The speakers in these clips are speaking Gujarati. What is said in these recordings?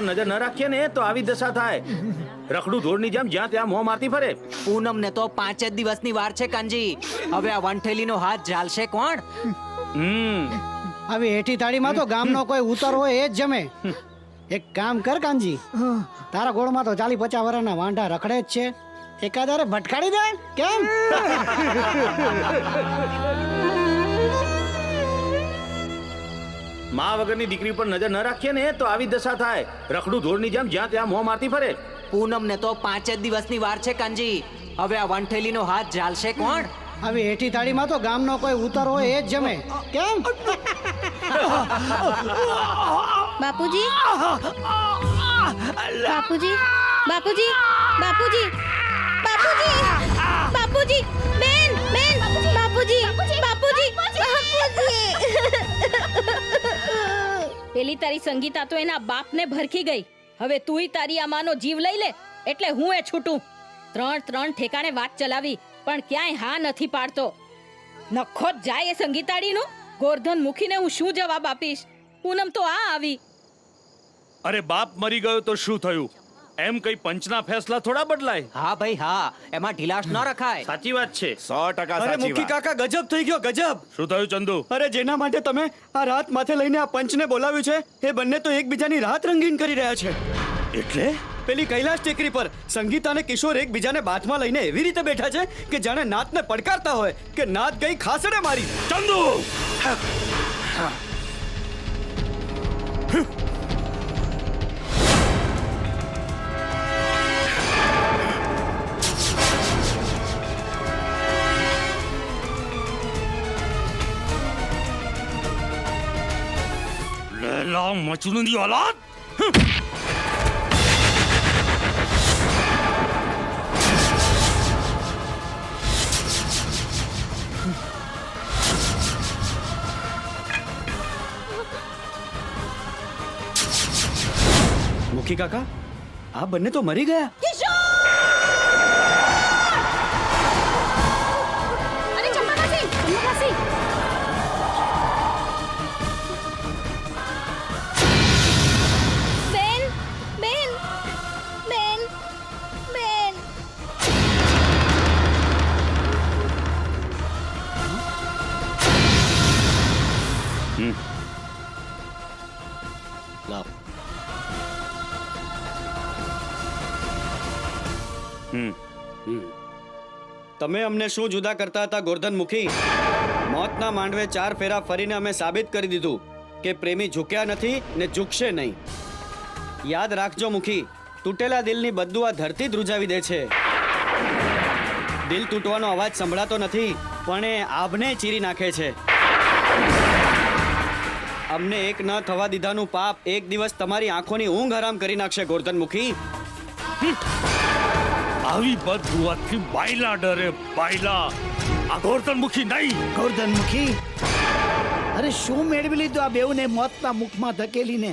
નજર ન રાખીએ ને તો આવી દશા થાય. રખડું ધોળની જેમ જ્યાં ત્યાં મોં મારતી ફરે. પૂનમ ને તો પાંચ જ દિવસની વાર છે કાનજી. હવે આ વંઠેલીનો હાથ ઝાલશે કોણ? હમ. આવી હેઠી થાળીમાં તો ગામનો કોઈ ઉતર હોય એ જ જમે. એક કામ કર કાનજી. તારા ગોળમાં તો ચાલી પચાસ વર્ષના વાંઢા રખડે જ છે. એકાદારે ભટકાડી દે કેમ? મા વગરની દીકરી પર નજર ન રાખીએ ને તો આવી દશા થાય. રખડું ધોળની જેમ જ્યાં ત્યાં મોં મારતી ફરે. પૂનમ ને તો પાંચ જ દિવસની વાર છે કાનજી. હવે આ વંઠેલીનો હાથ ઝાલશે કોણ? આવી હેઠી થાળીમાં તો ગામનો કોઈ ઉતર હોય એ જ જમે. કેમ? બાપુજી? બાપુજી? બાપુજી? બાપુજી? તારી સંગીતા તો એના બાપને ભરખી ગઈ. હવે તુંય તારી આ માનો જીવ લઈ લે, એટલે હું એ છૂટું. ત્રણ ત્રણ ઠેકાણે વાત ચલાવી, પણ ક્યાંય હા નથી પાડતો. નખો જ જાય એ સંગીતાડીનું? ગોરધન મૂકીને હું શું જવાબ આપીશ? પૂનમ તો આ આવી. અરે બાપ મરી ગયો તો શું થયું? એમ કઈ પંચના ફેસલા થોડા બદલાય? હા ભાઈ હા. એમાં ઢીલાશ ન રખાય. સાચી વાત છે. સો ટકા અરે સાચી મુખી વાત. કાકા ગજબ થઈ ગયો ગજબ. શું થયું ચંદુ? અરે જેના માટે તમે આ રાત માથે લઈને આ પંચને બોલાવ્યું છે એ બંને તો એકબીજાની રાત રંગીન કરી રહ્યા છે. એટલે? પેલી કૈલાશ ટેકરી પર સંગીત અને કિશોર એકબીજાને બાથમાં લઈને એવી રીતે બેઠા છે કે જાણે નાતને પડકારતા હોય કે નાત ગઈ ખાસડે મારી. Chandu! Hala maçını diyor lan! મુખી કાકા આ બંને તો મરી ગયા લાવ. હમ. તમે અમને શું જુદા કરતા હતા ગોરધન મુખી? મોતના માંડવે ચાર ફેરા ફરીને અમે સાબિત કરી દીધું કે પ્રેમી ઝૂક્યા નથી ને ઝૂકશે નહીં. યાદ રાખજો મુખી તૂટેલા દિલની બધું આ ધરતી ધ્રુજાવી દે છે. દિલ તૂટવાનો અવાજ સંભળાતો નથી પણ એ આભને ચીરી નાખે છે. અમને એક ન થવા દીધાનું પાપ. એક દિવસ તમારી આંખોની ઊંઘ હરામ કરી નાખશે ગોરધન મુખી આવી બદુઆથી બાયલા ડરે બાયલા. આ ગોરધન મુખી નહીં. ગોરધન મુખી અરે શું મેળવી લીધું આ બેઉને મોતના મુખમાં ધકેલીને?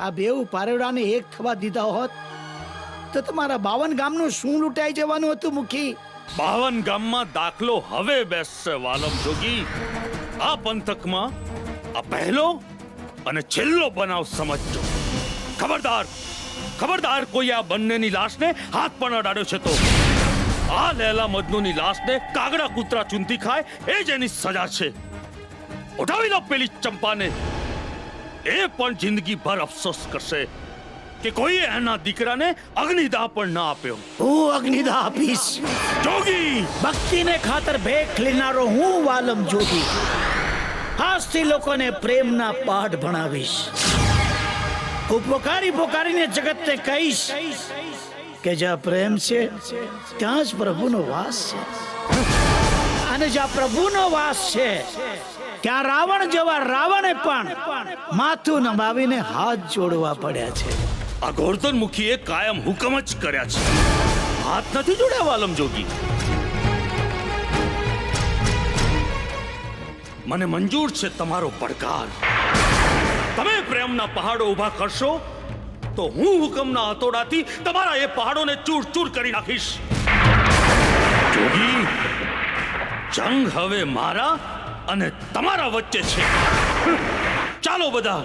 આ બેઉ પારેવડાને એક થવા દીધા હોત તો તમારા બાવન ગામનું શું લૂંટાઈ જવાનું હતું મુખી? બાવન ગામમાં દાખલો હવે બેસશે, વાલમ જોગી. આ પંથકમાં આ પહેલો અને છેલ્લો બનાવ સમજજો. ખબરદાર ખબરદાર, કોઈ આ બંનેની લાશને હાથ પણ અડાડ્યો છે તો. આ લેલા મજનુની લાશને કાગડા કૂતરા ચૂંટી ખાય, એ જ એની સજા છે. ઉઠાવી લો પેલી ચંપાને. એ પણ જિંદગી ભર અફસોસ કરશે. કે કોઈએ એના દીકરાને અગ્નિદાહ પણ ના આપ્યો. હું અગ્નિદાહ આપીશ. જોગી! ભક્તિને ખાતર ભેખ લેનારો હું વાલમ જોગી. આજથી લોકોને પ્રેમના પાઠ ભણાવીશ. હું પોકારી પોકારીને જગતને કહીશ કે જ્યાં પ્રેમ છે ત્યાં જ પ્રભુનો વાસ છે. અને જ્યાં પ્રભુનો વાસ છે ત્યાં રાવણ જેવા રાવણે પણ માથું નમાવીને હાથ જોડવા પડ્યા છે. આ ગોરધન મુખીએ કાયમ હુકમ જ કર્યા છે. હાથ નથી જોડ્યા વાલમ જોગી. મને મંજૂર છે તમારો પડકાર. તમે પ્રેમના પહાડો ઊભા કરશો, તો હું હુકમના હથોડાથી તમારા એ પહાડોને ચૂર ચૂર કરી નાખીશ. જોગી, જંગ હવે મારા અને તમારા વચ્ચે છે. ચાલો બધા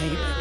time.